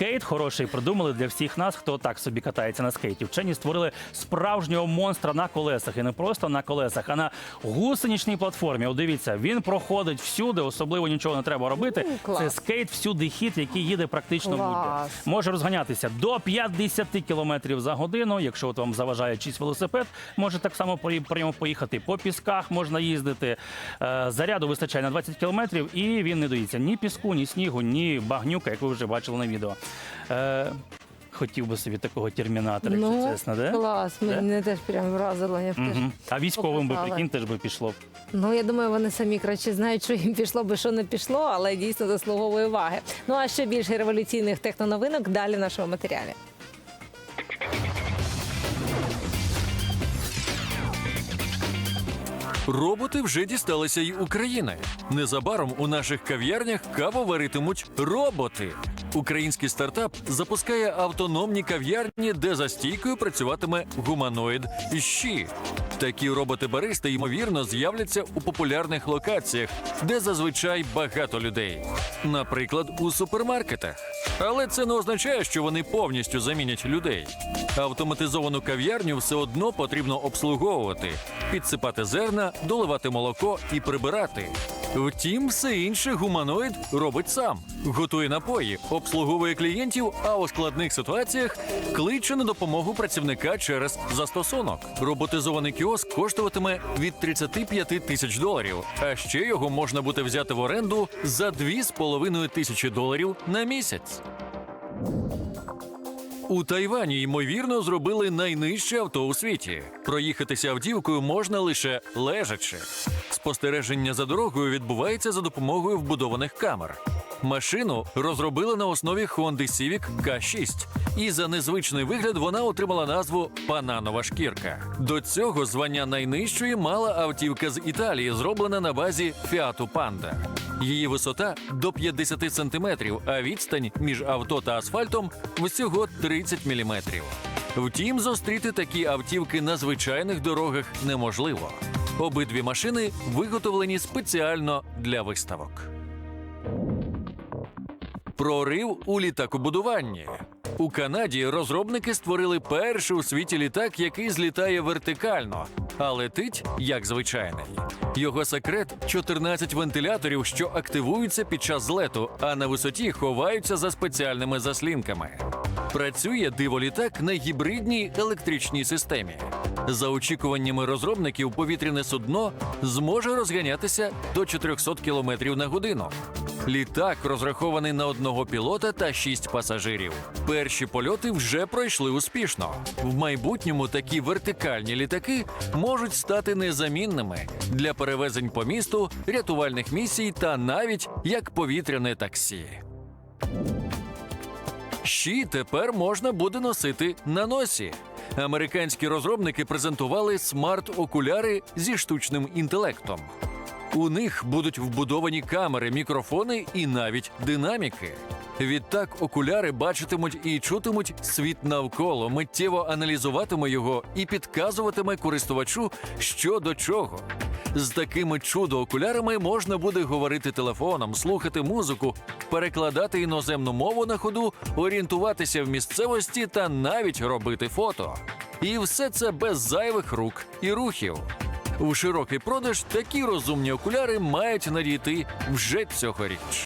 Скейт хороший придумали для всіх нас, хто так собі катається на скейті. Вчені створили справжнього монстра на колесах. І не просто на колесах, а на гусеничній платформі. От дивіться, він проходить всюди, особливо нічого не треба робити. Клас. Це скейт всюди хід, який їде практично будь-де. Може розганятися до 50 км за годину. Якщо от вам заважає чийсь велосипед, може так само прямо поїхати. По пісках можна їздити. Е, Заряду вистачає на 20 км, і він не доїться ні піску, ні снігу, ні багнюка, як ви вже бачили на відео. Е, Хотів би собі такого термінатора, якщо Ну, чесно, де? клас, Да? мене теж прям вразило. Я б теж Мгм. А військовим би показала. прикинь, теж би пішло. Ну, я думаю, вони самі краще знають, що їм пішло би, що не пішло, але дійсно заслуговує уваги. Ну а ще більше революційних техноновинок далі в нашому матеріалі. Роботи вже дісталися й України. Незабаром у наших кав'ярнях каву варитимуть роботи. Український стартап запускає автономні кав'ярні, де за стійкою працюватиме гуманоїд щі. Такі роботи-баристи, ймовірно, з'являться у популярних локаціях, де зазвичай багато людей. Наприклад, у супермаркетах. Але це не означає, що вони повністю замінять людей. Автоматизовану кав'ярню все одно потрібно обслуговувати, підсипати зерна, доливати молоко і прибирати. Втім, все інше гуманоїд робить сам. Готує напої, обслуговує клієнтів, а у складних ситуаціях кличе на допомогу працівника через застосунок. Роботизований кіоск коштуватиме від 35 тисяч доларів, а ще його можна буде взяти в оренду за 2,5 тисячі доларів на місяць. У Тайвані ймовірно зробили найнижче авто у світі. Проїхатися автівкою можна лише лежачи. Спостереження за дорогою відбувається за допомогою вбудованих камер. Машину розробили на основі Honda Civic K6, і за незвичний вигляд вона отримала назву Пананова шкірка. До цього звання найнижчої мала автівка з Італії, зроблена на базі Fiat Panda. Її висота до 50 сантиметрів, а відстань між авто та асфальтом всього 30 міліметрів. Втім, зустріти такі автівки на звичайних дорогах неможливо. Обидві машини виготовлені спеціально для виставок. Прорив у літакобудуванні. У Канаді розробники створили перший у світі літак, який злітає вертикально, а летить як звичайний. Його секрет 14 вентиляторів, що активуються під час злету, а на висоті ховаються за спеціальними заслінками. Працює диволітак на гібридній електричній системі. За очікуваннями розробників, повітряне судно зможе розганятися до 400 км на годину. Літак розрахований на одного пілота та шість пасажирів. Перші польоти вже пройшли успішно. В майбутньому такі вертикальні літаки можуть стати незамінними для перевезень по місту, рятувальних місій та навіть як повітряне таксі. Щі тепер можна буде носити на носі. Американські розробники презентували смарт-окуляри зі штучним інтелектом. У них будуть вбудовані камери, мікрофони і навіть динаміки. Відтак окуляри бачитимуть і чутимуть світ навколо, миттєво аналізуватиме його і підказуватиме користувачу, що до чого. З такими чудо-окулярами можна буде говорити телефоном, слухати музику, перекладати іноземну мову на ходу, орієнтуватися в місцевості та навіть робити фото. І все це без зайвих рук і рухів. У широкий продаж такі розумні окуляри мають надійти вже цьогоріч.